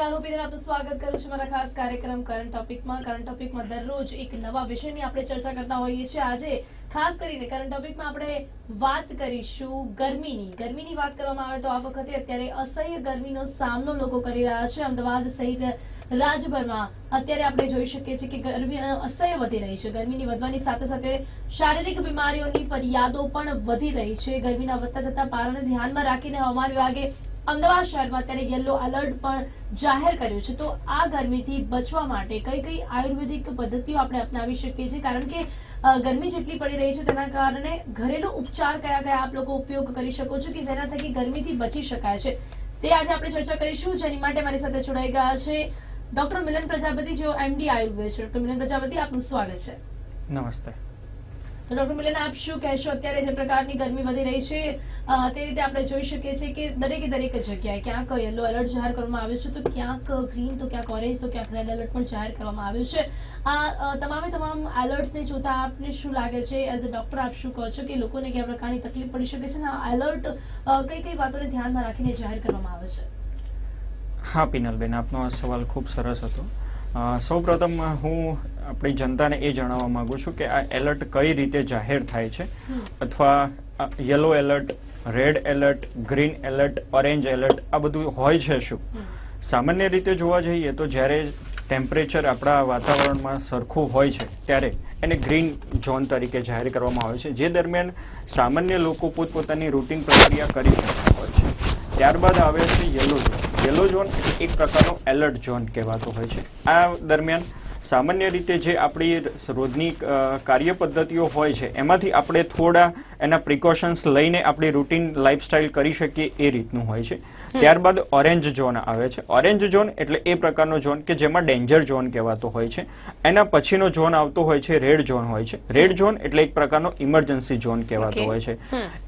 નમસ્કાર, હું આપનું સ્વાગત કરું છું મારા ખાસ કાર્યક્રમ કરંટ ટોપિકમાં કરંટ ટોપિકમાં દરરોજ એક નવા વિષયની આપણે ચર્ચા કરતા હોઈએ છીએ. આજે ખાસ કરીને કરંટ ટોપિકમાં આપણે વાત કરીશું ગરમીની. ગરમીની વાત કરવામાં આવે તો આ વખતે અત્યારે અસહ્ય ગરમીનો સામનો લોકો કરી રહ્યા છે. અમદાવાદ સહિત રાજ્યભરમાં અત્યારે આપણે જોઈ શકીએ છીએ કે ગરમી અસહ્ય વધી રહી છે. ગરમીની વધવાની સાથે સાથે શારીરિક બીમારીઓની ફરિયાદો પણ વધી રહી છે. ગરમીના વધતા જતા પારાને ધ્યાનમાં રાખીને હવામાન વિભાગે અમદાવાદ શહેરમાં અત્યારે યલો એલર્ટ પણ જાહેર કર્યું છે. તો આ ગરમીથી બચવા માટે કઈ કઈ આયુર્વેદિક પદ્ધતિઓ આપણે અપનાવી શકીએ છીએ? કારણ કે ગરમી જેટલી પડી રહી છે તેના કારણે ઘરેલુ ઉપચાર કયા કયા આપ લોકો ઉપયોગ કરી શકો છો કે જેના થકી ગરમીથી બચી શકાય છે? તે આજે આપણે ચર્ચા કરીશું. જેની માટે મારી સાથે જોડાઈ ગયા છે ડોક્ટર મિલન પ્રજાપતિ, જેઓ એમડી આયુર્વેદ છે. ડોક્ટર મિલન પ્રજાપતિ, આપનું સ્વાગત છે. નમસ્તે. તો ડોક્ટર મિલન, આપ શું કહેશો? અત્યારે જે પ્રકારની ગરમી વધી રહી છે તે રીતે આપણે જોઈ શકીએ છીએ કે દરેકે દરેક જગ્યાએ ક્યાંક યલો એલર્ટ જાહેર કરવામાં આવ્યું છે, તો ક્યાંક ગ્રીન તો ક્યાંક ઓરેન્જ તો ક્યાંક રેડ એલર્ટ પણ જાહેર કરવામાં આવ્યું છે. આ તમામે તમામ એલર્ટ્સને જોતા આપને શું લાગે છે? એઝ અ ડોક્ટર આપ શું કહો છો કે લોકોને કયા પ્રકારની તકલીફ પડી શકે છે? અને આ એલર્ટ કઈ કઈ વાતોને ધ્યાનમાં રાખીને જાહેર કરવામાં આવે છે? હા, પિનલબેન, આપનો આ સવાલ ખૂબ સરસ હતો. સૌપ્રથમ હું આપણી જનતાને એ જણાવવા માંગુ છું કે આ એલર્ટ કઈ રીતે જાહેર થાય છે? અથવા yellow alert, red alert, green alert, orange alert, આ બધું હોય છે શું? સામાન્ય રીતે જોવા જઈએ તો જ્યારે ટેમ્પરેચર આપણા વાતાવરણમાં સરખું હોય છે, ત્યારે એને ગ્રીન ઝોન તરીકે જાહેર કરવામાં આવે છે. જે દરમિયાન સામાન્ય લોકો પોતપોતાની રૂટીન પ્રક્રિયા કરી શકતા હોય છે. ત્યારબાદ આવે છે યલો ઝોન યલો ઝોન એક પ્રકારનો એલર્ટ ઝોન કહેવાતો હોય છે. આ દરમિયાન સામાન્ય રીતે જે આપણી રોજની કાર્ય પદ્ધતિઓ હોય છે એમાંથી આપણે થોડા એના પ્રિકોશન્સ લઈને આપણી રૂટીન લાઇફસ્ટાઇલ કરી શકીએ એ રીતનું હોય છે. ત્યારબાદ ઓરેન્જ ઝોન આવે છે. ઓરેન્જ ઝોન એટલે એ પ્રકારનો ઝોન કે જેમાં ડેન્જર ઝોન કહેવાતો હોય છે. એના પછીનો ઝોન આવતો હોય છે રેડ ઝોન હોય છે. રેડ ઝોન એટલે એક પ્રકારનો ઇમરજન્સી ઝોન કહેવાતો હોય છે.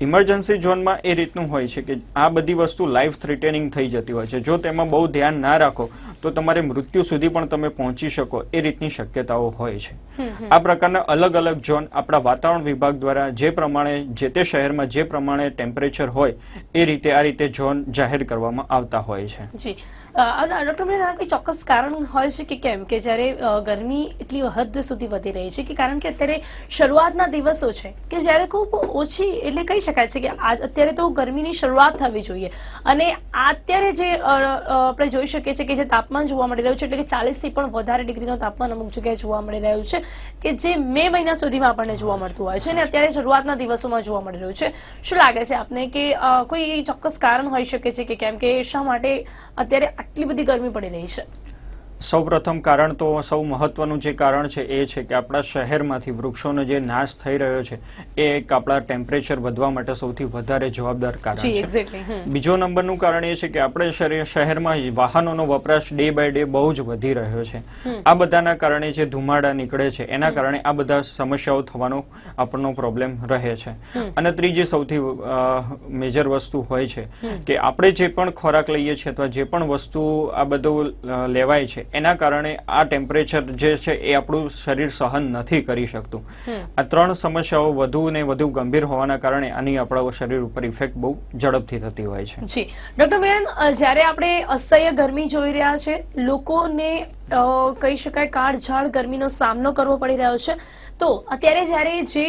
ઇમરજન્સી ઝોનમાં એ રીતનું હોય છે કે આ બધી વસ્તુ લાઈફ થ્રેટેનિંગ થઈ જતી હોય છે. જો તેમાં બહુ ધ્યાન ના રાખો તો તમારે મૃત્યુ સુધી પણ તમે પહોંચી શકો. એ રીતની શક્યતાઓ હોય છે. આ પ્રકારના અલગ અલગ ઝોન આપણા વાતાવરણ વિભાગ દ્વારા જે પ્રમાણે જે તે શહેરમાં જે પ્રમાણે ટેમ્પરેચર હોય એ રીતે આ રીતે ઝોન જાહેર કરવામાં આવતા હોય છે. જી. ડોક્ટર કોઈ ચોક્કસ કારણ હોય છે કે કેમ? કે જ્યારે ગરમી એટલી હદ સુધી વધી રહી છે કે કારણ કે અત્યારે શરૂઆતના દિવસો છે કે જ્યારે ખૂબ ઓછી એટલે કહી શકાય છે કે આજ અત્યારે તો ગરમીની શરૂઆત થવી જોઈએ. અને અત્યારે જે આપણે જોઈ શકીએ છીએ કે જે તાપમાન જોવા મળી રહ્યું છે એટલે કે ચાલીસથી પણ વધારે ડિગ્રીનો તાપમાન અમુક જગ્યાએ જોવા મળી રહ્યું છે કે જે મે મહિના સુધીમાં આપણને જોવા મળતું હોય છે અને અત્યારે શરૂઆતના દિવસોમાં જોવા મળી રહ્યું છે. શું લાગે છે આપને કે કોઈ ચોક્કસ કારણ હોઈ શકે છે કે કેમ કે શા માટે અત્યારે આટલી બધી ગરમી પડી રહી છે? સૌપ્રથમ કારણ તો સૌ મહત્વનું જે કારણ છે એ છે કે આપણા શહેરમાંથી વૃક્ષોનો જે નાશ થઈ રહ્યો છે એ એક આપણા ટેમ્પરેચર વધવા માટે સૌથી વધારે જવાબદાર કારણ છે. બીજો નંબરનું કારણ એ છે કે આપણે શહેર- શહેરમાં વાહનોનો વપરાશ ડે બાય ડે બહુ જ વધી રહ્યો છે. આ બધાના કારણે જે ધુમાડા નીકળે છે એના કારણે આ બધા સમસ્યાઓ થવાનો આપણનો પ્રોબ્લેમ રહે છે. અને ત્રીજી સૌથી મેજર વસ્તુ હોય છે કે આપણે જે પણ ખોરાક લઈએ છીએ અથવા જે પણ વસ્તુ આ બધું લેવાય છે એના કારણે આ ટેમ્પરેચર જે છે એ આપણું શરીર સહન નથી કરી શકતું. આ ત્રણ સમસ્યાઓ વધુ ને વધુ ગંભીર હોવાના કારણે આની આપણા શરીર ઉપર ઇફેક્ટ બહુ ઝડપથી થતી હોય છે. જી. ડોક્ટર બેન જ્યારે આપણે અસહ્ય ગરમી જોઈ રહ્યા છે લોકોને કહી શકાય કાળઝાળ ગરમીનો સામનો કરવો પડી રહ્યો છે. તો અત્યારે જ્યારે જે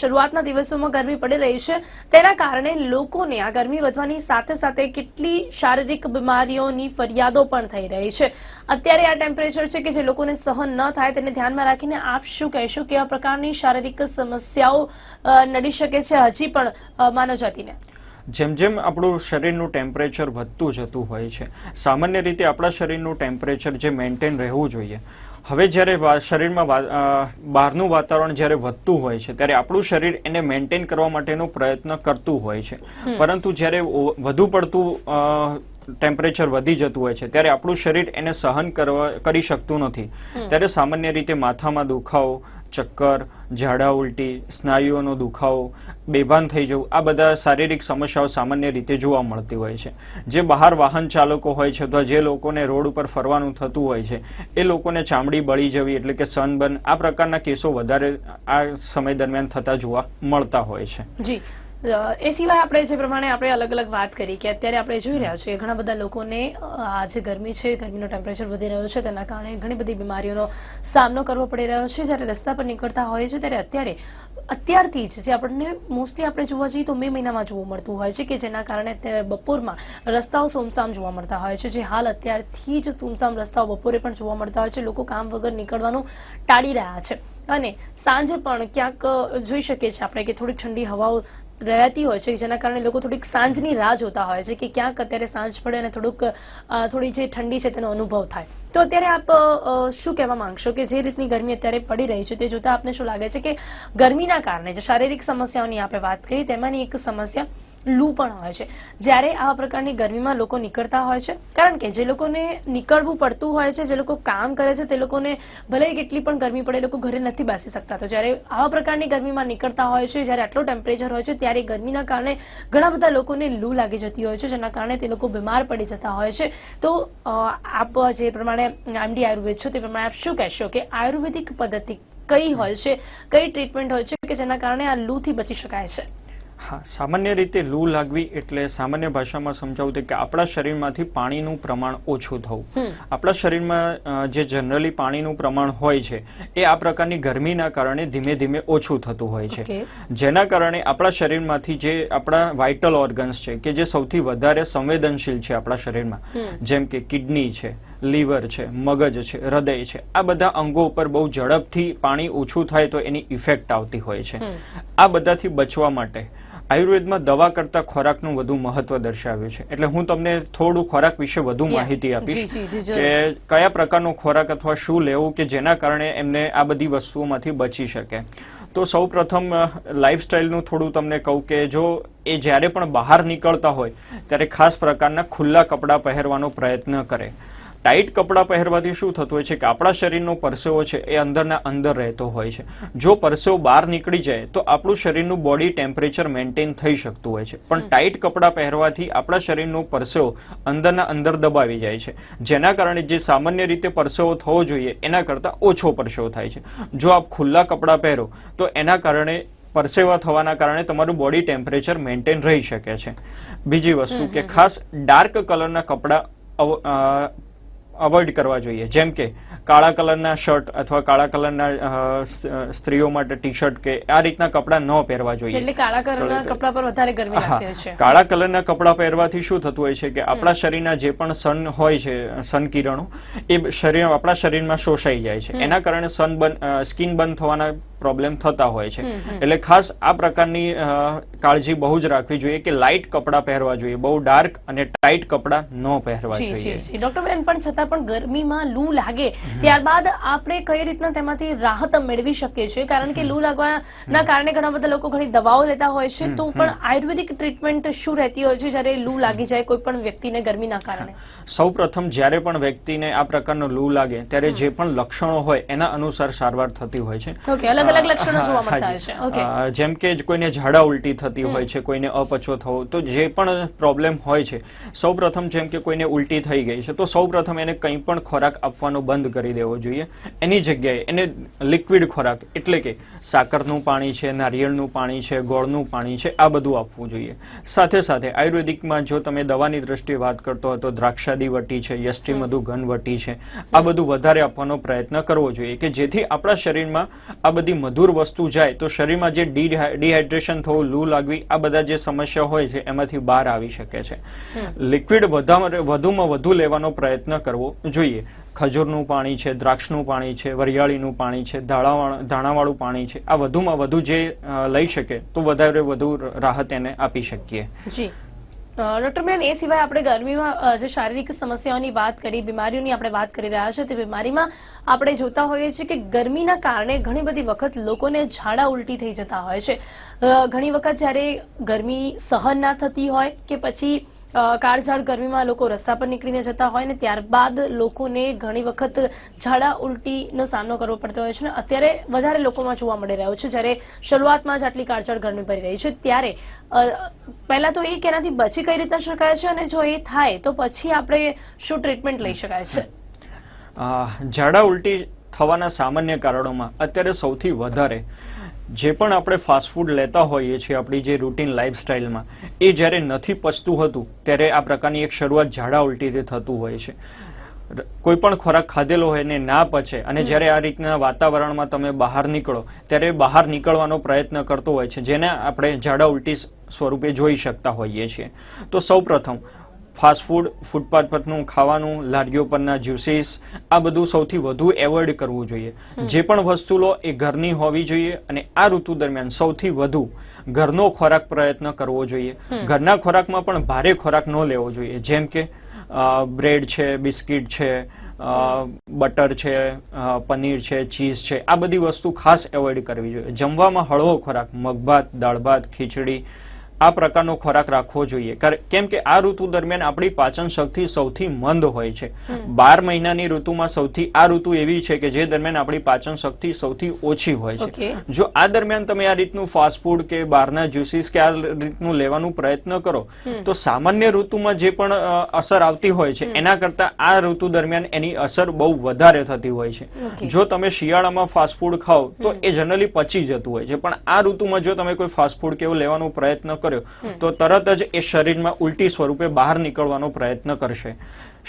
શરૂઆતના દિવસોમાં ગરમી પડી રહી છે, તેના કારણે લોકોને આ ગરમી વધવાની સાથે સાથે કેટલી શારીરિક બીમારીઓની ફરિયાદો પણ થઈ રહી છે. અત્યારે આ ટેમ્પરેચર છે કે જે લોકોને સહન ન થાય તેને ધ્યાનમાં રાખીને આપ શું કહેશો કે આ પ્રકારની શારીરિક સમસ્યાઓ નડી શકે છે હજી પણ માનવ માનવજાતિને જેમ જેમ આપણું શરીરનું ટેમ્પરેચર વધતું જતું હોય છે સામાન્ય રીતે આપણા શરીરનું ટેમ્પરેચર જે મેન્ટેન રહેવું જોઈએ. હવે જ્યારે શરીરમાં બહારનું વાતાવરણ જ્યારે વધતું હોય છે ત્યારે આપણું શરીર એને મેન્ટેન કરવા માટેનો પ્રયત્ન કરતું હોય છે. પરંતુ જ્યારે વધુ પડતું ટેમ્પરેચર વધી જતું હોય છે ત્યારે આપણું શરીર એને સહન કરવા કરી શકતું નથી. ત્યારે સામાન્ય રીતે માથામાં દુખાવો ચક્કર, ઝાડા ઉલટી, સ્નાયુઓનો દુખાવો, બેભાન થઈ જવું, આ બધા શારીરિક સમસ્યાઓ સામાન્ય રીતે જોવા મળતી હોય છે. જે બહાર વાહન ચાલકો હોય છે અથવા જે લોકોને રોડ ઉપર ફરવાનું થતું હોય છે, એ લોકોને ચામડી બળી જવી એટલે કે સનબર્ન આ પ્રકારના કેસો વધારે આ સમય દરમિયાન થતા જોવા મળતા હોય છે. જી. એ સિવાય આપણે જે પ્રમાણે આપણે અલગ અલગ વાત કરી કે અત્યારે આપણે જોઈ રહ્યા છીએ ઘણા બધા લોકોને આ જે ગરમી છે, ગરમીનો ટેમ્પરેચર વધી રહ્યો છે, તેના કારણે ઘણી બધી બીમારીઓનો સામનો કરવો પડી રહ્યો છે. જ્યારે રસ્તા પર નીકળતા હોય છે, ત્યારે અત્યારે અત્યારથી જ જે આપણને મોસ્ટલી આપણે જોવા જઈએ તો મે મહિનામાં જોવા મળતું હોય છે કે જેના કારણે અત્યારે બપોરમાં રસ્તાઓ સુમસામ જોવા મળતા હોય છે. જે હાલ અત્યારથી જ સુમસામ રસ્તાઓ બપોરે પણ જોવા મળતા હોય છે. લોકો કામ વગર નીકળવાનું ટાળી રહ્યા છે. અને સાંજે પણ ક્યાંક જોઈ શકીએ છીએ આપણે કે થોડીક ઠંડી હવાઓ રહેતી હોય છે જેના કારણે લોકો થોડીક સાંજની રાહ જોતા હોય છે કે ક્યાંક અત્યારે સાંજ પડે અને થોડુંક થોડી જે ઠંડી છે તેનો અનુભવ થાય. તો અત્યારે આપ શું કહેવા માંગશો કે જે રીતની ગરમી અત્યારે પડી રહી છે તે જોતા આપને શું લાગે છે કે ગરમીના કારણે જે શારીરિક સમસ્યાઓની આપણે વાત કરી તેમાંની એક સમસ્યા લૂ પણ હોય છે. જ્યારે આવા પ્રકારની ગરમીમાં લોકો નીકળતા હોય છે, કારણ કે જે લોકોને નીકળવું પડતું હોય છે, જે લોકો કામ કરે છે, તે લોકોને ભલે કેટલી પણ ગરમી પડે લોકો ઘરે નથી બેસી શકતા. તો જ્યારે આવા પ્રકારની ગરમીમાં નીકળતા હોય છે, જ્યારે આટલો ટેમ્પરેચર હોય છે, ત્યારે ગરમીના કારણે ઘણા બધા લોકોને લૂ લાગી જતી હોય છે, જેના કારણે તે લોકો બીમાર પડી જતા હોય છે. તો આપ જે પ્રમાણે એમડી આયુર્વેદ છો, તે પ્રમાણે આપ શું કહેશો કે આયુર્વેદિક પદ્ધતિ કઈ હોય છે, કઈ ટ્રીટમેન્ટ હોય છે કે જેના કારણે આ લૂથી બચી શકાય છે? હા સામાન્ય રીતે લૂ લાગવી એટલે સામાન્ય ભાષામાં સમજાવું કે આપણા શરીરમાંથી પાણીનું પ્રમાણ ઓછું થવું. આપણા શરીરમાં જે જનરલી પાણીનું પ્રમાણ હોય છે એ આ પ્રકારની ગરમીના કારણે ધીમે ધીમે ઓછું થતું હોય છે. જેના કારણે આપણા શરીરમાંથી જે આપણા વાઇટલ ઓર્ગન્સ છે કે જે સૌથી વધારે સંવેદનશીલ છે આપણા શરીરમાં જેમ કે કિડની છે લીવર છે મગજ છે હૃદય છે આ બધા અંગો ઉપર બહુ ઝડપથી પાણી ઓછું થાય તો એની ઇફેક્ટ આવતી હોય છે. આ બધાથી બચવા માટે આયુર્વેદમાં દવા કરતા ખોરાકનું વધુ મહત્વ દર્શાવ્યું છે. એટલે હું તમને થોડું ખોરાક વિશે વધુ માહિતી આપીશ. કે કયા પ્રકારનો ખોરાક અથવા શું લેવું કે જેના કારણે એમને આ બધી વસ્તુઓમાંથી બચી શકે. તો સૌ પ્રથમ લાઈફસ્ટાઈલનું થોડું તમને કહું કે જો એ જ્યારે પણ બહાર નીકળતા હોય ત્યારે ખાસ પ્રકારના ખુલ્લા કપડાં પહેરવાનો પ્રયત્ન કરે. ટાઈટ કપડાં પહેરવાથી શું થતું હોય છે કે આપણા શરીરનો પરસેવો છે એ અંદરના અંદર રહેતો હોય છે. જો પરસેવો બહાર નીકળી જાય તો આપણું શરીરનું બોડી ટેમ્પરેચર મેન્ટેન થઈ શકતું હોય છે. પણ ટાઈટ કપડાં પહેરવાથી આપણા શરીરનો પરસેવો અંદરના અંદર દબાવી જાય છે. જેના કારણે જે સામાન્ય રીતે પરસેવો થવો જોઈએ એના કરતાં ઓછો પરસેવો થાય છે. જો આપ ખુલ્લા કપડાં પહેરો તો એના કારણે પરસેવા થવાના કારણે તમારું બોડી ટેમ્પરેચર મેન્ટેન રહી શકે છે. બીજી વસ્તુ કે ખાસ ડાર્ક કલરના કપડાં અવોઇડ કરવા જોઈએ. જેમ કે કાળા કલરના શર્ટ અથવા કાળા કલરના સ્ત્રીઓ માટે ટી શર્ટ કે આ રીતના કપડાં ન પહેરવા જોઈએ. એટલે કાળા કલરના કપડા પર વધારે ગરમી લાગતી હોય છે. કાળા કલરના કપડાં પહેરવાથી શું થતું હોય છે કે આપણા શરીરના જે પણ સન હોય છે સન કિરણો એ શરીર આપણા શરીરમાં શોષાઈ જાય છે. એના કારણે સન બન સ્કિન બંધ થવાના પ્રોબ્લેમ થતા હોય છે. એટલે ખાસ આ પ્રકારની કાળજી બહુ જ રાખવી જોઈએ કે લાઇટ કપડાં પહેરવા જોઈએ. બહુ ડાર્ક અને ટાઇટ કપડાં ન પહેરવા જોઈએ. ડોક્ટર બેન પણ છતાં પણ ગરમીમાં લૂ લાગે. ત્યારબાદ આપણે કઈ રીતના તેમાંથી રાહત મેળવી શકીએ છીએ? કારણ કે લૂ લાગવાના કારણે ઘણા બધા લોકો ઘણી દવાઓ લેતા હોય છે. તો પણ આયુર્વેદિક ટ્રીટમેન્ટ શું રહેતી હોય છે જ્યારે લૂ લાગી જાય કોઈ પણ વ્યક્તિને ગરમીના કારણે? સૌ પ્રથમ જ્યારે પણ વ્યક્તિને આ પ્રકારનો લૂ લાગે ત્યારે જે પણ લક્ષણો હોય એના અનુસાર સારવાર થતી હોય છે. ઓકે અલગ અલગ લક્ષણો જોવા મળતા હોય છે. જેમ કે કોઈને ઝાડા ઉલટી થતી હોય છે કોઈને અપચો થવો તો જે પણ પ્રોબ્લેમ હોય છે સૌ પ્રથમ જેમ કે કોઈને ઉલટી થઈ ગઈ છે તો સૌપ્રથમ એને કંઈ પણ ખોરાક આપવાનો બંધ કરી દેવો જોઈએ. એની જગ્યાએ એને લિક્વિડ ખોરાક એટલે કે સાકરનું પાણી છે નારિયેળનું પાણી છે ગોળનું પાણી છે આ બધું આપવું જોઈએ. સાથે સાથે આયુર્વેદિકમાં જો તમે દવાની દ્રષ્ટિએ વાત કરતો હોય તો દ્રાક્ષાદી વટી છે યષ્ટિ મધુ ઘન વટી છે આ બધું વધારે આપવાનો પ્રયત્ન કરવો જોઈએ કે જેથી આપણા શરીરમાં આ બધી મધુર વસ્તુ જાય તો શરીરમાં જે ડિહાઇડ્રેશન થવું લૂ લાગવી આ બધા જે સમસ્યા હોય છે એમાંથી બહાર આવી શકે છે. લિક્વિડ વધુમાં વધુ લેવાનો પ્રયત્ન કરવો જોઈએ. ખજૂરનું પાણી છે દ્રાક્ષનું પાણી છે વરિયાળીનું પાણી છે ધાણાવાળું પાણી છે. આ વધુમાં વધુ જે લઈ શકે તો વધારે વધુ રાહત એને આપી શકીએ. જી. ડોક્ટર બેન એ સિવાય આપણે ગરમીમાં જે શારીરિક સમસ્યાઓની વાત કરી, બીમારીઓની આપણે વાત કરી રહ્યા છીએ તે બીમારીમાં આપણે જોતા હોઈએ છીએ કે ગરમીના કારણે ઘણી બધી વખત લોકોને ઝાડા ઉલટી થઈ જતા હોય છે. ઘણી વખત જ્યારે ગરમી સહન ના થતી હોય કે પછી કાળઝાળ ગરમીમાં લોકો રસ્તા પર નીકળીને જતા હોય ને ત્યારબાદ લોકોને ઘણી વખત ઝાડા ઉલટીનો સામનો કરવો પડતો હોય છે ને અત્યારે વધારે લોકોમાં જોવા મળી રહ્યો છે. જ્યારે શરૂઆતમાં જ આટલી કાળઝાળ ગરમી પડી રહી છે, ત્યારે પહેલાં તો એ કે એનાથી બચી કઈ રીતના શકાય છે અને જો એ થાય તો પછી આપણે શું ટ્રીટમેન્ટ લઈ શકાય છે? ઝાડા ઉલટી થવાના સામાન્ય કારણોમાં અત્યારે સૌથી વધારે જે પણ આપણે ફાસ્ટફૂડ લેતા હોઈએ છીએ, આપણી જે રૂટીન લાઈફસ્ટાઈલમાં એ જ્યારે નથી પચતું હતું, ત્યારે આ પ્રકારની એક શરૂઆત ઝાડા ઉલટીથી થતું હોય છે. કોઈ પણ ખોરાક ખાધેલો હોય ને ના પચે, અને જ્યારે આ રીતના વાતાવરણમાં તમે બહાર નીકળો, ત્યારે બહાર નીકળવાનો પ્રયત્ન કરતો હોય છે, જેને આપણે ઝાડા ઉલટી સ્વરૂપે જોઈ શકતા હોઈએ છીએ. તો સૌપ્રથમ ફાસ્ટ ફૂડ ફૂટપાથ પરનું ખાવાનું લારીઓ પરના જ્યુસીસ આ બધું સૌથી વધુ એવોઇડ કરવું જોઈએ. જે પણ વસ્તુ લો એ ઘરની હોવી જોઈએ અને આ ઋતુ દરમિયાન સૌથી વધુ ઘરનો ખોરાક પ્રયત્ન કરવો જોઈએ. ઘરના ખોરાકમાં પણ ભારે ખોરાક ન લેવો જોઈએ. જેમ કે બ્રેડ છે બિસ્કિટ છે બટર છે પનીર છે ચીઝ છે આ બધી વસ્તુ ખાસ એવોઇડ કરવી જોઈએ. જમવામાં હળવો ખોરાક મગભાત દાળ ભાત ખીચડી આ પ્રકારનો ખોરાક રાખવો જોઈએ. કાર- કેમ કે આ ઋતુ દરમિયાન આપણી પાચન શક્તિ સૌથી મંદ હોય છે. બાર મહિનાની ઋતુમાં સૌથી આ ઋતુ એવી છે કે જે દરમિયાન આપણી પાચન શક્તિ સૌથી ઓછી હોય છે. જો આ દરમિયાન તમે આ રીતનું ફાસ્ટ ફૂડ કે બહારના જ્યુસીસ કે આ રીતનું લેવાનું પ્રયત્ન કરો તો સામાન્ય ઋતુમાં જે પણ અસર આવતી હોય છે એના કરતા આ ઋતુ દરમિયાન એની અસર બહુ વધારે થતી હોય છે. જો તમે શિયાળામાં ફાસ્ટ ફૂડ ખાઓ તો એ જનરલી પચી જતું હોય છે. પણ આ ઋતુમાં જો તમે કોઈ ફાસ્ટ ફૂડ કે એવું લેવાનો પ્રયત્ન કર્યો તો તરત જ એ શરીરમાં ઉલટી સ્વરૂપે બહાર નીકળવાનો પ્રયત્ન કરશે.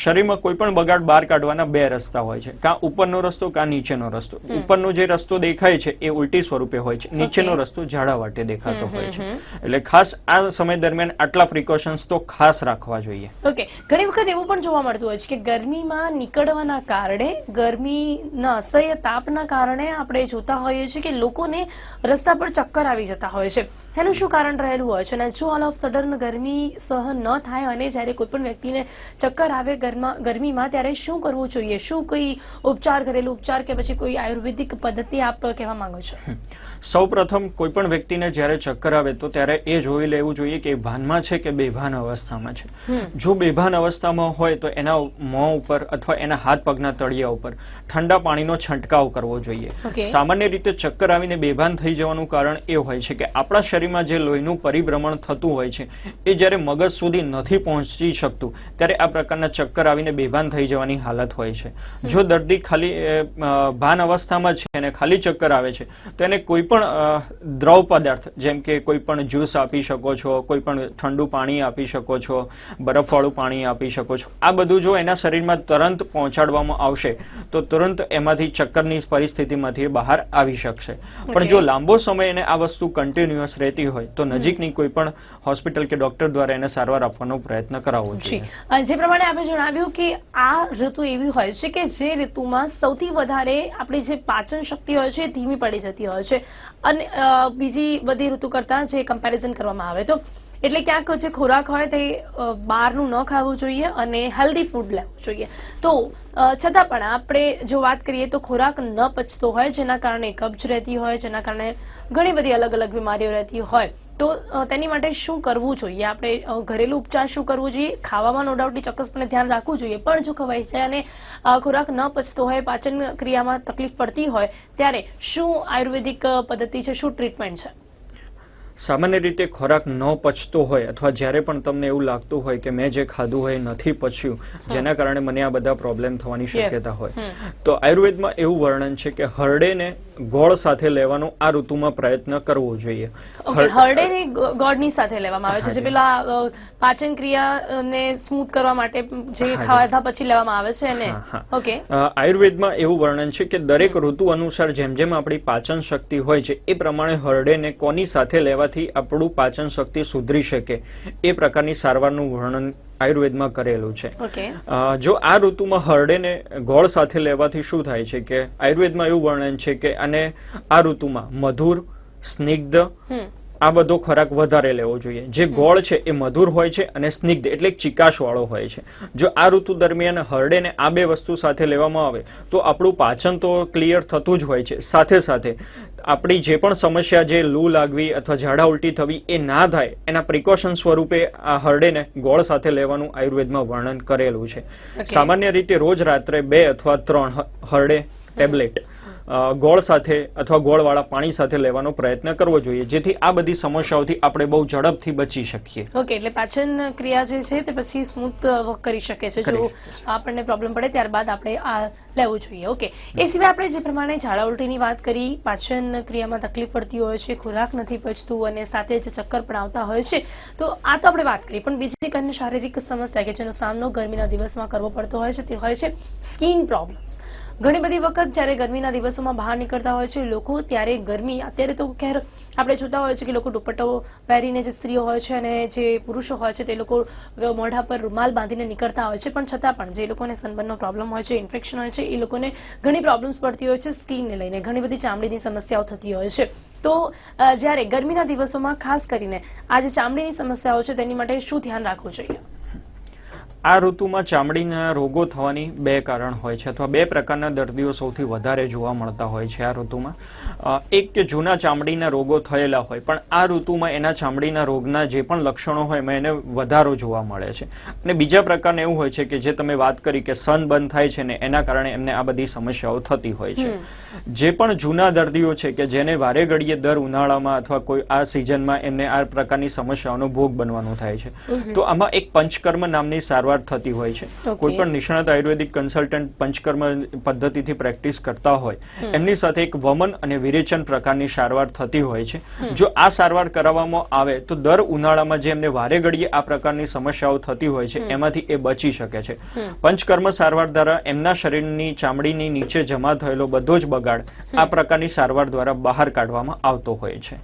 શરીરમાં કોઈ પણ બગાડ બહાર કાઢવાના બે રસ્તા હોય છે. કાં ઉપરનો રસ્તો કાં નીચેનો રસ્તો. ઉપરનો જે રસ્તો દેખાય છે એ ઉલટી સ્વરૂપે હોય છે. નીચેનો રસ્તો ઝાડા વાટે દેખાતો હોય છે. એટલે ખાસ આ સમય દરમિયાન આટલા પ્રિકોશન્સ તો ખાસ રાખવા જોઈએ. ઓકે. ઘણી વખત એવું પણ જોવા મળતું હોય છે કે ગરમીમાં નીકળવાના કારણે ગરમીના અસહ્ય તાપના કારણે આપણે જોતા હોઈએ છીએ કે લોકોને રસ્તા પર ચક્કર આવી જતા હોય છે. એનું શું કારણ રહેલું હોય છે? અને જો ઓલ ઓફ સડન ગરમી સહન ન થાય અને જ્યારે કોઈ પણ વ્યક્તિને ચક્કર આવે ગરમા ગરમીમાં ત્યારે શું કરવું જોઈએ? શું કઈ ઉપચાર ઘરેલું ઉપચાર કે પછી કોઈ આયુર્વેદિક પદ્ધતિ આપ કહેવા માંગો છો? સૌપ્રથમ કોઈ પણ વ્યક્તિને જ્યારે ચક્કર આવે તો ત્યારે એ જોઈ લેવું જોઈએ કે ભાનમાં છે કે બેભાન અવસ્થામાં છે. જો બેભાન અવસ્થામાં હોય તો એના મોં ઉપર અથવા એના હાથ પગના તળિયા ઉપર ઠંડા પાણીનો છંટકાવ કરવો જોઈએ. સામાન્ય રીતે ચક્કર આવીને બેભાન થઈ જવાનું કારણ એ હોય છે કે આપણા શરીરમાં જે લોહીનું પરિભ્રમણ થતું હોય છે એ જ્યારે મગજ સુધી નથી પહોંચી શકતું ત્યારે આ પ્રકારના ચક્કર આવીને બેભાન થઈ જવાની હાલત હોય છે. જો દર્દી ખાલી ભાન અવસ્થામાં છે અને ખાલી ચક્કર આવે છે તો એને કોઈ પણ દ્રવ પદાર્થ જેમ કે કોઈ પણ જ્યુસ આપી શકો છો કોઈ પણ ઠંડુ પાણી આપી શકો છો બરફવાળું પાણી આપી શકો છો આ બધું જો એના શરીરમાં તરંત પહોંચાડવામાં આવશે તો તુરંત એમાંથી ચક્કરની પરિસ્થિતિમાંથી બહાર આવી શકશે. પણ જો લાંબો સમય એને આ વસ્તુ કન્ટિન્યુઅસ રહેતી હોય તો નજીકની કોઈ પણ હોસ્પિટલ કે ડોક્ટર દ્વારા એને સારવાર આપવાનો પ્રયત્ન કરાવવો જોઈએ. જે પ્રમાણે આપણે જણાવ્યું કે આ ઋતુ એવી હોય છે કે જે ઋતુમાં સૌથી વધારે આપણી જે પાચન શક્તિ હોય છે ધીમી પડી જતી હોય છે. અને બીજી બધી ઋતુ કરતા જે કમ્પેરિઝન કરવામાં આવે તો, એટલે ક્યાંક જે ખોરાક હોય તે બહારનું ન ખાવું જોઈએ અને હેલ્ધી ફૂડ લેવું જોઈએ. તો છતાં પણ આપણે જો વાત કરીએ તો ખોરાક ન પચતો હોય, જેના કારણે કબ્જ રહેતી હોય, જેના કારણે ઘણી બધી અલગ અલગ બીમારીઓ રહેતી હોય. તો તેની માટે શું કરવું જોઈએ? આપણે ઘરેલું ઉપચાર શું કરવું જોઈએ? ખાવામાં નો ડાઉટલી ચોક્કસપણે ધ્યાન રાખવું જોઈએ. પણ જો ખવાય છે અને ખોરાક ન પચતો હોય, પાચન ક્રિયામાં તકલીફ પડતી હોય, ત્યારે શું આયુર્વેદિક પદ્ધતિ છે? શું ટ્રીટમેન્ટ છે? સામાન્ય રીતે ખોરાક ન પચતો હોય અથવા જ્યારે પણ તમને એવું લાગતું હોય કે મેં જે ખાધું હોય એ નથી પચ્યું જેના કારણે મને આ બધા પ્રોબ્લેમ થવાની શક્યતા હોય. તો આયુર્વેદમાં એવું વર્ણન છે કે હરડેને ગોળ સાથે લેવાનો આ ઋતુમાં પ્રયત્ન કરવો જોઈએ. હરડેને ગોળની સાથે લેવામાં આવે છે જે પેલા પાચન ક્રિયાને સ્મૂથ કરવા માટે જે ખાધા પછી લેવામાં આવે છે એને. ઓકે આયુર્વેદમાં એવું વર્ણન છે કે દરેક ઋતુ અનુસાર જેમ જેમ આપણી પાચન શક્તિ હોય છે એ પ્રમાણે હરડેને કોની સાથે લેવાથી આપણું પાચન શક્તિ સુધરી શકે એ પ્રકારની સારવારનું વર્ણન આયુર્વેદમાં કરેલું છે. જો આ ઋતુમાં હરડેને ગોળ સાથે લેવાથી શું થાય છે કે આયુર્વેદમાં એવું વર્ણન છે કે અને આ ઋતુમાં મધુર સ્નિગ્ધ આ બધો ખોરાક વધારે લેવો જોઈએ. જે ગોળ છે એ મધુર હોય છે અને સ્નિગ્ધ એટલે ચિકાશવાળો હોય છે. જો આ ઋતુ દરમિયાન હરડેને આ બે વસ્તુ સાથે લેવામાં આવે તો આપણું પાચન તો ક્લિયર થતું જ હોય છે. સાથે સાથે આપણી જે પણ સમસ્યા જે લૂ લાગવી અથવા ઝાડા ઉલટી થવી એ ના થાય એના પ્રિકોશન સ્વરૂપે આ હરડેને ગોળ સાથે લેવાનું આયુર્વેદમાં વર્ણન કરેલું છે. સામાન્ય રીતે રોજ રાત્રે બે અથવા ત્રણ હરડે ટેબ્લેટ. ગોળ સાથે અથવા ગોળવાળા પાણી સાથે લેવાનો પ્રયત્ન કરવો જોઈએ. જેથી આ બધી સમસ્યાઓથી આપણે બહુ ઝડપથી બચી શકીએ. ઓકે એટલે પાચન ક્રિયા જે છે તે પછી સ્મૂથ વર્ક કરી શકે છે. જો આપણને પ્રોબ્લેમ પડે ત્યારબાદ આપણે આ લેવું જોઈએ. ઓકે એ સિવાય આપણે જે પ્રમાણે ઝાડા ઉલટીની વાત કરી પાચન ક્રિયામાં તકલીફ પડતી હોય છે ખોરાક નથી પચતું અને સાથે જ ચક્કર પણ આવતા હોય છે તો આ તો આપણે વાત કરી. પણ બીજી એક અન્ય શારીરિક સમસ્યા કે જેનો સામનો ગરમીના દિવસમાં કરવો પડતો હોય છે તે હોય છે સ્કિન પ્રોબ્લેમ્સ. ઘણી બધી વખત જ્યારે ગરમીના દિવસોમાં બહાર નીકળતા હોય છે લોકો, ત્યારે ગરમી, અત્યારે તો ખેર આપણે જોતા હોય છે કે લોકો દુપટ્ટો પહેરીને જે સ્ત્રીઓ હોય છે અને જે પુરુષો હોય છે તે લોકો મોઢા પર રૂમાલ બાંધીને નીકળતા હોય છે. પણ છતાં પણ જે લોકોને સનબર્નનો પ્રોબ્લેમ હોય છે, ઇન્ફેક્શન હોય છે, એ લોકોને ઘણી પ્રોબ્લેમ્સ પડતી હોય છે સ્કિનને લઈને. ઘણી બધી ચામડીની સમસ્યાઓ થતી હોય છે. તો જ્યારે ગરમીના દિવસોમાં ખાસ કરીને આ જે ચામડીની સમસ્યાઓ છે તેની માટે શું ધ્યાન રાખવું જોઈએ? આ ઋતુમાં ચામડીના રોગો થવાની બે કારણ હોય છે અથવા બે પ્રકારના દર્દીઓ સૌથી વધારે જોવા મળતા હોય છે આ ઋતુમાં. એક કે જૂના ચામડીના રોગો થયેલા હોય પણ આ ઋતુમાં એના ચામડીના રોગના જે પણ લક્ષણો હોય એમાં એને વધારો જોવા મળે છે. અને બીજા પ્રકારને એવું હોય છે કે જે તમે વાત કરી કે સન બંધ થાય છે ને એના કારણે એમને આ બધી સમસ્યાઓ થતી હોય છે. જે પણ જૂના દર્દીઓ છે કે જેને વારે ઘડીએ દર ઉનાળામાં અથવા કોઈ આ સિઝનમાં એમને આ પ્રકારની સમસ્યાઓનો ભોગ બનવાનું થાય છે. તો આમાં એક પંચકર્મ નામની સારવાર થતી હોય છે. કોઈ પણ નિષ્ણાત આયુર્વેદિક કન્સલ્ટન્ટ પંચકર્મ પદ્ધતિથી પ્રેક્ટિસ કરતા હોય એમની સાથે એક વમન અને વિરેચન પ્રકારની સારવાર થતી હોય છે. જો આ સારવાર કરાવવામાં આવે તો દર ઉનાળામાં જે એમને વારે ઘડીએ આ પ્રકારની સમસ્યાઓ થતી હોય છે એમાંથી એ બચી શકે છે. પંચકર્મ સારવાર દ્વારા એમના શરીરની ચામડીની નીચે જમા થયેલો બધો જ બગાડ આ પ્રકારની સારવાર દ્વારા બહાર કાઢવામાં આવતો હોય છે.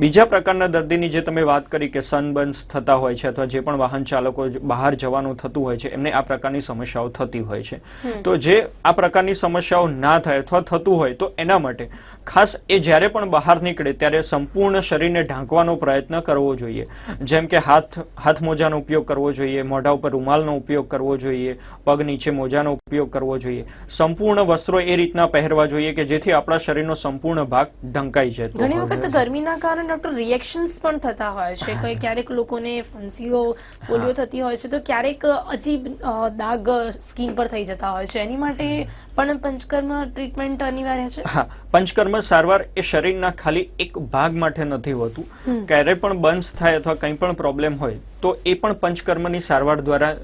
બીજા પ્રકારના દર્દીની જે તમે વાત કરી કે સનબર્ન્સ થતા હોય છે અથવા જે પણ વાહન ચાલકો બહાર જવાનું થતું હોય છે એમને આ પ્રકારની સમસ્યાઓ થતી હોય છે. તો જે આ પ્રકારની સમસ્યાઓ ના થાય અથવા થતું હોય તો એના માટે ખાસ એ જ્યારે પણ બહાર નીકળે ત્યારે સંપૂર્ણ શરીરને ઢાંકવાનો પ્રયત્ન કરવો જોઈએ. જેમ કે હાથ હાથ મોજાનો ઉપયોગ કરવો જોઈએ મોઢા ઉપર રૂમાલનો ઉપયોગ કરવો જોઈએ પગ નીચે મોજાનો ઉપયોગ કરવો જોઈએ. સંપૂર્ણ વસ્ત્રો એ રીતના પહેરવા જોઈએ કે જેથી આપણા શરીરનો સંપૂર્ણ ભાગ ઢંકાઈ જાય. ઘણી વખત ગરમીના કારણે ડોક્ટર રિએક્શન્સ પણ થતા હોય છે. કોઈ ક્યારેક લોકોને ફંસીઓ ફોલિયો થતી હોય છે તો ક્યારેક અજીબ દાગ સ્કિન પર થઈ જતા હોય છે. એની માટે પણ પંચકર્મ ટ્રીટમેન્ટ અનિવાર્ય છે? હા પંચકર્મ સારવાર એ શરીરના ખાલી એક ભાગ માટે નથી હોતું. ક્યારે પણ બંધ થાય અથવા કંઈ પણ પ્રોબ્લેમ હોય તો એ પણ પંચકર્મની સારવાર દ્વારા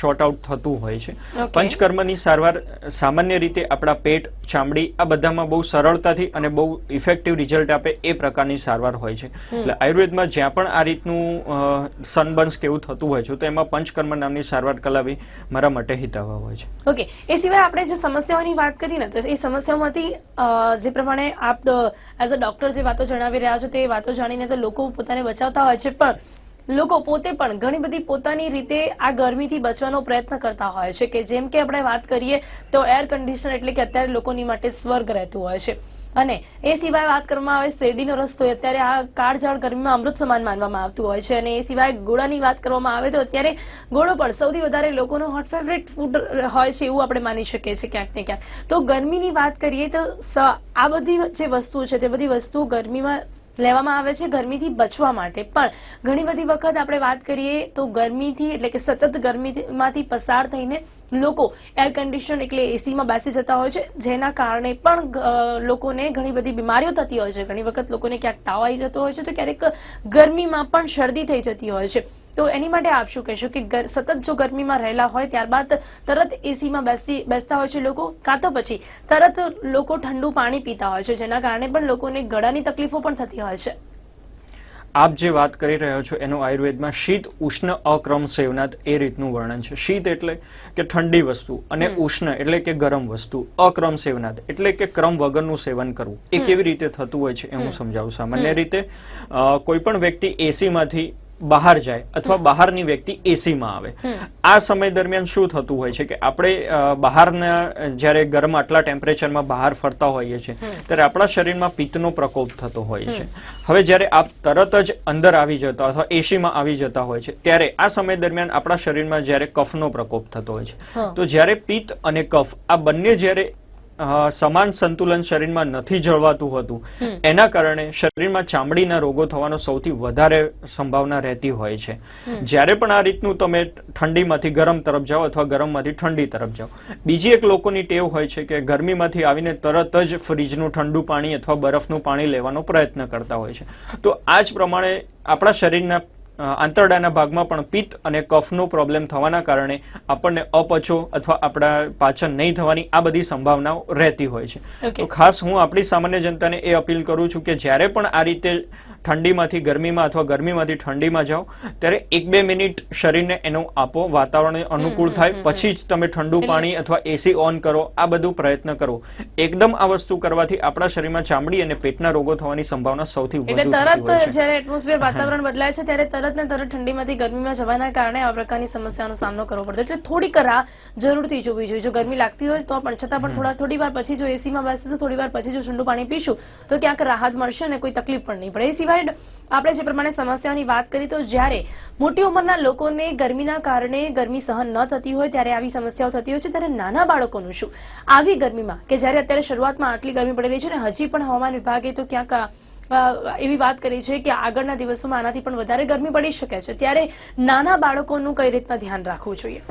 શોર્ટ આઉટ થતું હોય છે. પંચકર્મની સારવાર સામાન્ય રીતે આપણા પેટ ચામડી આ બધામાં બહુ સરળતાથી અને બહુ ઇફેક્ટિવ રિઝલ્ટ આપે એ પ્રકારની સારવાર હોય છે. એટલે આયુર્વેદમાં જ્યાં પણ આ રીતનું સનબર્ન્સ કેવું થતું હોય છે તો એમાં પંચકર્મ નામની સારવાર કરાવી મારા માટે હિતાવહ હોય છે. ઓકે એ સિવાય આપણે જે સમસ્યાઓની વાત કરી ને તો એ સમસ્યાઓમાંથી જે પ્રમાણે આપ એઝ અ ડોક્ટર જે વાતો જણાવી રહ્યા છો તે વાતો જાણીને તો લોકો પોતાને બચાવતા હોય છે પણ લોકો પોતે પણ ઘણી બધી પોતાની રીતે આ ગરમીથી બચવાનો પ્રયત્ન કરતા હોય છે કે જેમ કે આપણે વાત કરીએ તો એર કન્ડિશનર એટલે કે અત્યારે લોકોની માટે સ્વર્ગ રહેતું હોય છે. અને એ સિવાય વાત કરવામાં આવે શેરડીનો રસ્તો અત્યારે આ કાળઝાળ ગરમીમાં અમૃત સમાન માનવામાં આવતું હોય છે. અને એ સિવાય ગોળાની વાત કરવામાં આવે તો અત્યારે ગોળો પણ સૌથી વધારે લોકોનો હોટ ફેવરેટ ફૂડ હોય છે એવું આપણે માની શકીએ છીએ ક્યાંક ને ક્યાંક. તો ગરમીની વાત કરીએ તો આ બધી જે વસ્તુઓ છે તે બધી વસ્તુઓ ગરમીમાં લેવામાં આવે છે ગરમીથી બચવા માટે. પણ ઘણી બધી વખત આપણે વાત કરીએ તો ગરમીથી એટલે કે સતત ગરમીમાંથી પસાર થઈને લોકો એર કન્ડિશન એટલે એસીમાં બેસી જતા હોય છે. જેના કારણે પણ લોકોને ઘણી બધી બીમારીઓ થતી હોય છે. ઘણી વખત લોકોને ક્યાંક તાવ આવી જતો હોય છે તો ક્યારેક ગરમીમાં પણ શરદી થઈ જતી હોય છે. તો એની માટે આપ શું કહેશો કે સતત જો ગરમીમાં રહેલા હોય ત્યારબાદ તરત એસીમાં બેસી બેસતા હોય છે લોકો કાં તો પછી તરત લોકો ઠંડુ પાણી પીતા હોય છે જેના કારણે પણ લોકોને ગળાની તકલીફો પણ થતી હોય છે. આપ જે વાત કરી રહ્યો છો એનું આયુર્વેદમાં શીત ઉષ્ણ અક્રમ સેવનાથ એ રીતનું વર્ણન છે. શીત એટલે કે ઠંડી વસ્તુ અને ઉષ્ણ એટલે કે ગરમ વસ્તુ. અક્રમ સેવનાથ એટલે કે ક્રમ વગરનું સેવન કરવું. એ કેવી રીતે થતું હોય છે એ હું સમજાવું. સામાન્ય રીતે કોઈ પણ વ્યક્તિ એસી માંથી બહાર જાય અથવા બહારની વ્યક્તિ એસીમાં આવે. આ સમય દરમિયાન શું થતું હોય છે કે આપણે બહારના જ્યારે ગરમ આટલા ટેમ્પરેચરમાં બહાર ફરતા હોઈએ છીએ ત્યારે આપણા શરીરમાં પિત્તનો પ્રકોપ થતો હોય છે. હવે જ્યારે આપ તરત જ અંદર આવી જતા અથવા એસીમાં આવી જતા હોય છે ત્યારે આ સમય દરમિયાન આપણા શરીરમાં જ્યારે કફનો પ્રકોપ થતો હોય છે. તો જ્યારે પિત્ત અને કફ આ બંને જ્યારે સમાન સંતુલન શરીરમાં નથી જળવાતું હોતું. એના કારણે શરીરમાં ચામડીના રોગો થવાનો સૌથી વધારે સંભાવના રહેતી હોય છે. જ્યારે પણ આ રીતનું તમે ઠંડીમાંથી ગરમ તરફ જાઓ અથવા ગરમમાંથી ઠંડી તરફ જાઓ. બીજી એક લોકોની ટેવ હોય છે કે ગરમીમાંથી આવીને તરત જ ફ્રીજનું ઠંડુ પાણી અથવા બરફનું પાણી લેવાનો પ્રયત્ન કરતા હોય છે. તો આ જ પ્રમાણે આપણા શરીરના આંતરડાના ભાગમાં પણ પિત્ત અને કફનો પ્રોબ્લેમ થવાના કારણે આપણને અપચો અથવા આપણા પાચન નહીં થવાની આ બધી સંભાવનાઓ રહેતી હોય છે. તો ખાસ હું આપણી સામાન્ય જનતાને એ અપીલ કરું છું કે જ્યારે પણ આ રીતે ઠંડીમાંથી ગરમીમાં અથવા ગરમીમાંથી ઠંડીમાં જાઓ ત્યારે એક બે મિનિટ શરીરને એનું આપો વાતાવરણને અનુકૂળ થાય પછી જ તમે ઠંડુ પાણી અથવા એસી ઓન કરો આ બધું પ્રયત્ન કરો. એકદમ આ વસ્તુ કરવાથી આપણા શરીરમાં ચામડી અને પેટના રોગો થવાની સંભાવના સૌથી વધુ તરત. જ્યારે એટમોસ્ફિયર વાતાવરણ બદલાય છે ત્યારે તરત ને તરત ઠંડીમાંથી ગરમીમાં જવાના કારણે આ પ્રકારની સમસ્યાનો સામનો કરવો પડતો. એટલે થોડીક રાહ જરૂરથી જોવી જોઈએ. જો ગરમી લાગતી હોય તો પણ છતાં પણ થોડા થોડી વાર પછી જો એસીમાં બેસીશું થોડી વાર પછી જો ઠંડુ પાણી પીશું તો ક્યાંક રાહત મળશે અને કોઈ તકલીફ પણ નહીં પડે. એ સિવાય આપણે જે પ્રમાણે સમસ્યાઓની વાત કરી, તો જ્યારે મોટી ઉંમરના લોકોને ગરમીના કારણે ગરમી સહન ન થતી હોય, ત્યારે આવી સમસ્યાઓ થતી હોય છે, ત્યારે નાના બાળકોનું શું? આવી ગરમીમાં, કે જ્યારે અત્યારે શરૂઆતમાં આટલી ગરમી પડેલી છે ને હજી પણ હવામાન વિભાગે તો ક્યાંક એવી વાત કરી છે કે આગળના દિવસોમાં આનાથી પણ વધારે ગરમી પડી શકે છે. ત્યારે નાના બાળકોનું કઈ રીતના ધ્યાન રાખવું જોઈએ?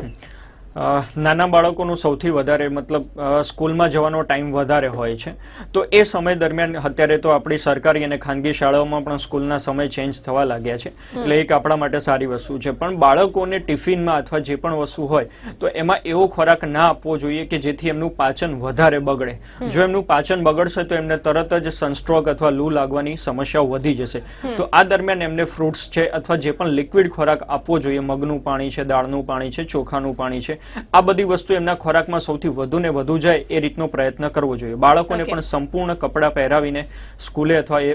નાના બાળકોનું સૌથી વધારે મતલબ સ્કૂલમાં જવાનો ટાઈમ વધારે હોય છે. તો એ સમય દરમિયાન અત્યારે તો આપણી સરકારી અને ખાનગી શાળાઓમાં પણ સ્કૂલના સમય ચેન્જ થવા લાગ્યા છે. એટલે એક આપણા માટે સારી વસ્તુ છે. પણ બાળકોને ટિફિનમાં અથવા જે પણ વસ્તુ હોય તો એમાં એવો ખોરાક ના આપવો જોઈએ કે જેથી એમનું પાચન વધારે બગડે. જો એમનું પાચન બગડશે તો એમને તરત જ સનસ્ટ્રોક અથવા લૂ લાગવાની સમસ્યાઓ વધી જશે. તો આ દરમિયાન એમને ફ્રૂટ્સ છે અથવા જે પણ લિક્વિડ ખોરાક આપવો જોઈએ. મગનું પાણી છે દાળનું પાણી છે ચોખાનું પાણી છે. આ બધી વસ્તુ એમના ખોરાકમાં સૌથી વધુ ને વધુ જાય એ રીતનો પ્રયત્ન કરવો જોઈએ. બાળકોને પણ સંપૂર્ણ કપડાં પહેરાવીને સ્કૂલે અથવા એ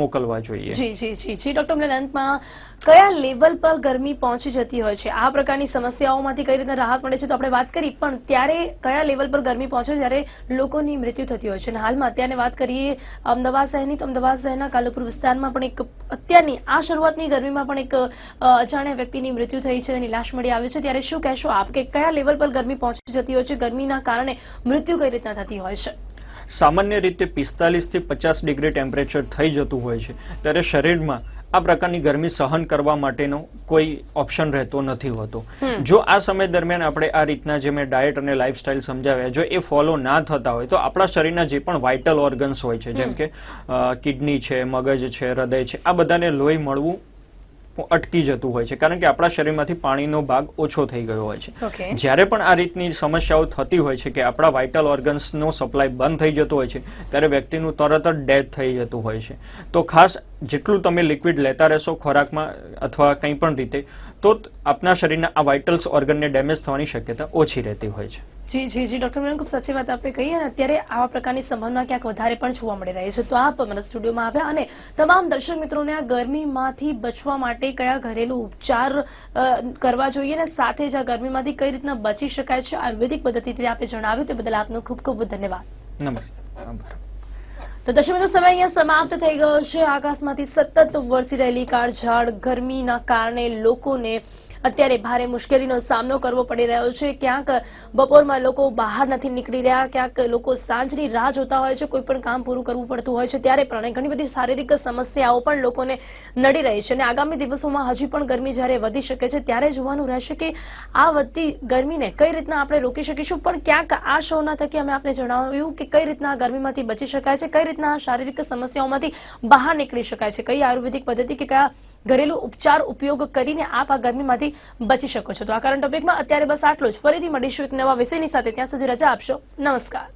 મોકલવા જોઈએ. જી જી જી જી. ડોક્ટર અમલે કયા લેવલ પર ગરમી પહોંચી જતી હોય છે? આ પ્રકારની સમસ્યાઓમાંથી કઈ રીતે રાહત મળે છે? તો આપણે વાત કરી પણ ત્યારે કયા લેવલ પર ગરમી પહોંચે જ્યારે લોકોની મૃત્યુ થતી હોય છે? અને હાલમાં અત્યારે વાત કરીએ અમદાવાદ શહેરની તો અમદાવાદ શહેરના કાલુપુર વિસ્તારમાં પણ એક અત્યારની આ શરૂઆતની ગરમીમાં પણ એક અજાણ્યા વ્યક્તિની મૃત્યુ થઈ છે એની લાશ મળી આવી છે. ત્યારે શું કહેશો આપ કે કયા લેવલ પર ગરમી પહોંચી જતી હોય છે? ગરમીના કારણે મૃત્યુ કઈ રીતના થતી હોય છે? સામાન્ય રીતે પિસ્તાલીસથી પચાસ ડિગ્રી ટેમ્પરેચર થઈ જતું હોય છે. ત્યારે શરીરમાં આ પ્રકારની ગરમી સહન કરવા માટેનો કોઈ ઓપ્શન રહેતો નથી હોતો. જો આ સમય દરમિયાન આપણે આ રીતના જે મેં ડાયટ અને લાઇફસ્ટાઇલ સમજાવ્યા જો એ ફોલો ના થતા હોય તો આપણા શરીરના જે પણ વાઇટલ ઓર્ગન્સ હોય છે જેમ કે કિડની છે મગજ છે હૃદય છે આ બધાને લોહી મળવું અટકી જતું હોય છે કારણ કે આપણા શરીરમાંથી પાણીનો ભાગ ઓછો થઈ ગયો હોય છે. જ્યારે પણ આ રીતની સમસ્યાઓ થતી હોય છે કે આપણા વાઇટલ ઓર્ગન્સનો સપ્લાય બંધ થઈ જતો હોય છે ત્યારે વ્યક્તિનું તરત જ ડેથ થઈ જતું હોય છે. તો ખાસ જેટલું તમે લિક્વિડ લેતા રહેશો ખોરાકમાં અથવા કંઈ પણ રીતે તો આપના શરીરના આ વાઇટલ્સ ઓર્ગનને ડેમેજ થવાની શક્યતા ઓછી રહેતી હોય છે. જી જી જી ડોક્ટર મેડમ ખૂબ સાચી વાત આપે કહી અને અત્યારે આવા પ્રકારની સંભાવના ક્યાંક વધારે પણ જોવા મળી રહી છે. તો આપ અમારા સ્ટુડિયોમાં આવ્યા અને તમામ દર્શક મિત્રોને આ ગરમીમાંથી બચવા માટે કયા ઘરેલું ઉપચાર કરવા જોઈએ અને સાથે જ આ ગરમીમાંથી કઈ રીતના બચી શકાય છે આયુર્વેદિક પદ્ધતિથી આપે જણાવ્યું તે બદલ આપનો ખૂબ ખૂબ ધન્યવાદ. નમસ્તે. તો દર્શક મિત્રો સમય અહીંયા સમાપ્ત થઈ ગયો છે. આકાશમાંથી સતત વરસી રહેલી કાળઝાળ ગરમીના કારણે લોકોને અત્યારે ભારે મુશ્કેલીનો સામનો કરવો પડી રહ્યો છે. ક્યાંક બપોરમાં લોકો બહાર નથી નીકળી રહ્યા, ક્યાંક લોકો સાંજની રાહ જોતા હોય છે, કોઈ પણ કામ પૂરું કરવું પડતું હોય છે. ત્યારે પણ ઘણી બધી શારીરિક સમસ્યાઓ પણ લોકોને નડી રહી છે અને આગામી દિવસોમાં હજી પણ ગરમી જ્યારે વધી શકે છે, ત્યારે જોવાનું રહેશે કે આ વધતી ગરમીને કઈ રીતના આપણે રોકી શકીશું. પણ ક્યાંક આ શોના થકી અમે આપને જણાવ્યું કે કઈ રીતના ગરમીમાંથી બચી શકાય છે, કઈ રીતના શારીરિક સમસ્યાઓમાંથી બહાર નીકળી શકાય છે. કઈ આયુર્વેદિક પદ્ધતિ કે કયા ઘરેલુ ઉપચાર ઉપયોગ કરીને આપ આ ગરમીમાંથી બચી શકો છો. તો આ કારણ ટોપિકમાં અત્યારે બસ આટલો જ. ફરીથી મળીશું એક નવા વિષયની સાથે. ત્યાં સુધી રજા આપશો. નમસ્કાર.